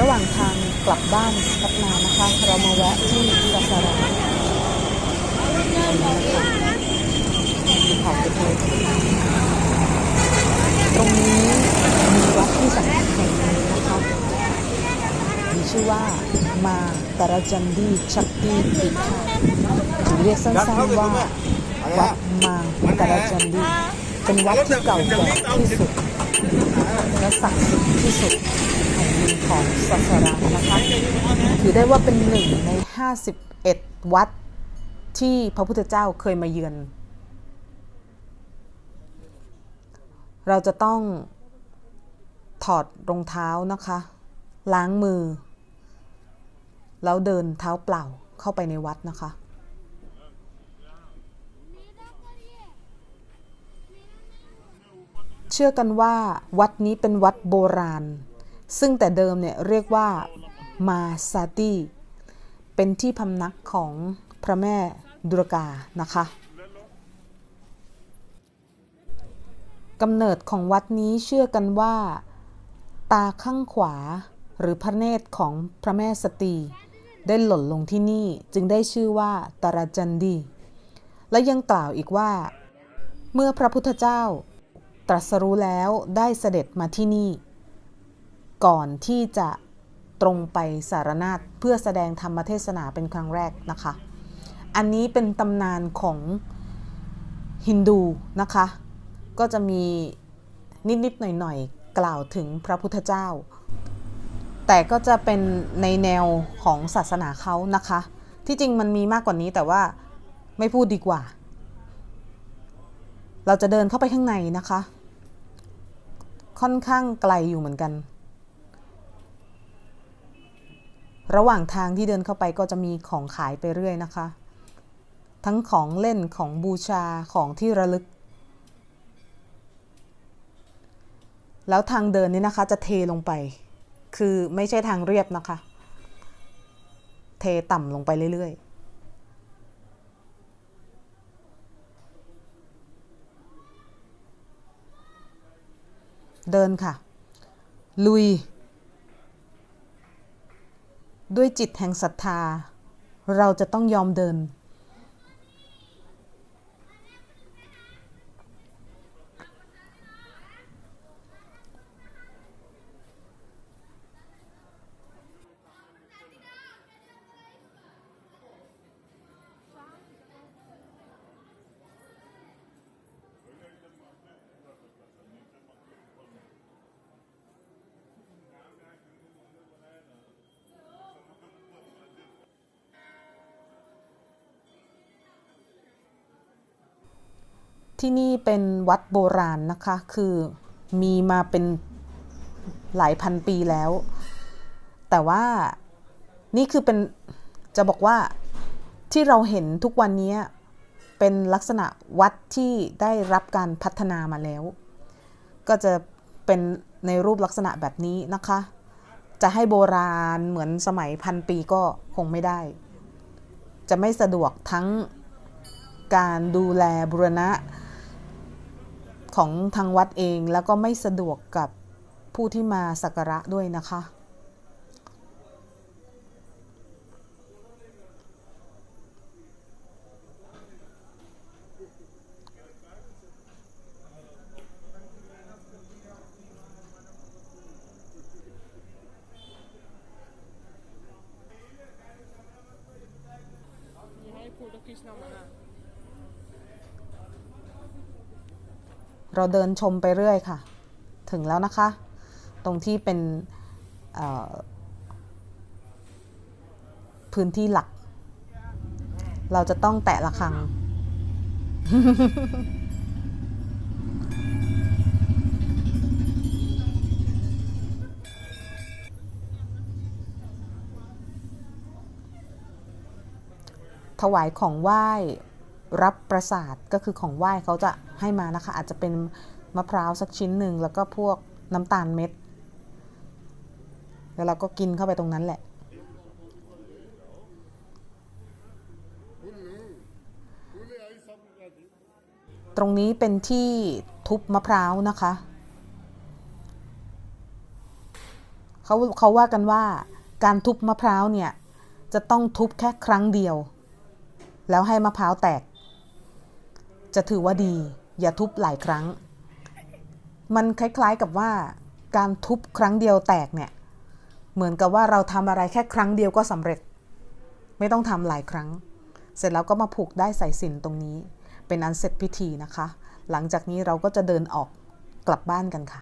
ระหว่างทางกลับบ้านพัฒนานะคะ เรามาแวะที่ซาสาราตรงนี้นะคะภูเล็กๆตรงนี้มีวัดที่สำคัญแห่งนึ่งนะคะมีชื่อว่ามาตาราจันดีชักตีปิคาหรือเรียกสั้นๆว่าวัดมาตาราจันดีเป็นวัดที่เก่าแก่ที่สุดและศักดิ์สิทธิ์ที่สุด แห่งหนึ่งของศาสนานะคะถือได้ว่าเป็นหนึ่งใน 51 วัดที่พระพุทธเจ้าเคยมาเยือน เราจะต้องถอดรองเท้านะคะ ล้างมือ แล้วเดินเท้าเปล่าเข้าไปในวัดนะคะเชื่อกันว่าวัดนี้เป็นวัดโบราณ ซึ่งแต่เดิมเนี่ยเรียกว่ามาซาตีเป็นที่พำนักของพระแม่ดุรกานะคะกำเนิดของวัดนี้เชื่อกันว่า ตาข้างขวาหรือพระเนตรของพระแม่สตี ได้หล่นลงที่นี่จึงได้ชื่อว่าตาราจันดี และยังกล่าวอีกว่า เมื่อพระพุทธเจ้า ตรัสรู้แล้วได้เสด็จมาที่นี่ ก่อนที่จะตรงไปสารนาฏเพื่อแสดงธรรมเทศนาเป็นครั้งแรกนะคะ อันนี้เป็นตำนานของฮินดูนะคะ ก็จะมีนิดๆหน่อยๆ กล่าวถึงพระพุทธเจ้า แต่ก็จะเป็นในแนวของศาสนาเขานะคะ ที่จริงมันมีมากกว่านี้แต่ว่าไม่พูดดีกว่า เราจะเดินเข้าไปข้างในนะคะ ค่อนข้างไกลอยู่เหมือนกัน ระหว่างทางที่เดินเข้าไปก็จะมีของขายไปเรื่อยนะคะ ทั้งของเล่นของบูชาของที่ระลึก แล้วทางเดินนี้นะคะจะเทลงไป คือไม่ใช่ทางเรียบนะคะ เทต่ำลงไปเรื่อยๆเดินค่ะ ลุย ด้วยจิตแห่งศรัทธา เราจะต้องยอมเดิน ที่นี่เป็นวัดโบราณนะคะ คือมีมาเป็นหลายพันปีแล้ว แต่ว่านี่คือเป็นจะบอกว่าที่เราเห็นทุกวันนี้เป็นลักษณะวัดที่ได้รับการพัฒนามาแล้ว ก็จะเป็นในรูปลักษณะแบบนี้นะคะ จะให้โบราณเหมือนสมัยพันปีก็คงไม่ได้ จะไม่สะดวกทั้งการดูแลบุรณะ ของทางวัดเองแล้วก็ไม่สะดวกกับผู้ที่มาสักการะด้วยนะคะ Krishna Mana. เราเดินชมไปเรื่อยค่ะ ถึงแล้วนะคะ ตรงที่เป็นพื้นที่หลัก เราจะต้องแตะระฆัง ถวายของไหว้ รับประสาทก็คือของไหว้เขาจะให้มานะคะ อาจจะเป็นมะพร้าวสักชิ้นหนึ่งแล้วก็พวกน้ำตาลเม็ด แล้วเราก็กินเข้าไปตรงนั้นแหละ ตรงนี้เป็นที่ทุบมะพร้าวนะคะเขาเขาว่ากันว่าการทุบมะพร้าวเนี่ย จะต้องทุบแค่ครั้งเดียว แล้วให้มะพร้าวแตก จะถือว่าดี อย่าทุบหลายครั้ง มันคล้ายๆกับว่า การทุบครั้งเดียวแตกเนี่ย เหมือนกับว่าเราทำอะไรแค่ครั้งเดียวก็สำเร็จ ไม่ต้องทำหลายครั้ง เสร็จแล้วก็มาผูกได้สายสิญจนตรงนี้ เป็นอันเสร็จพิธีนะคะ หลังจากนี้เราก็จะเดินออกกลับบ้านกันค่ะ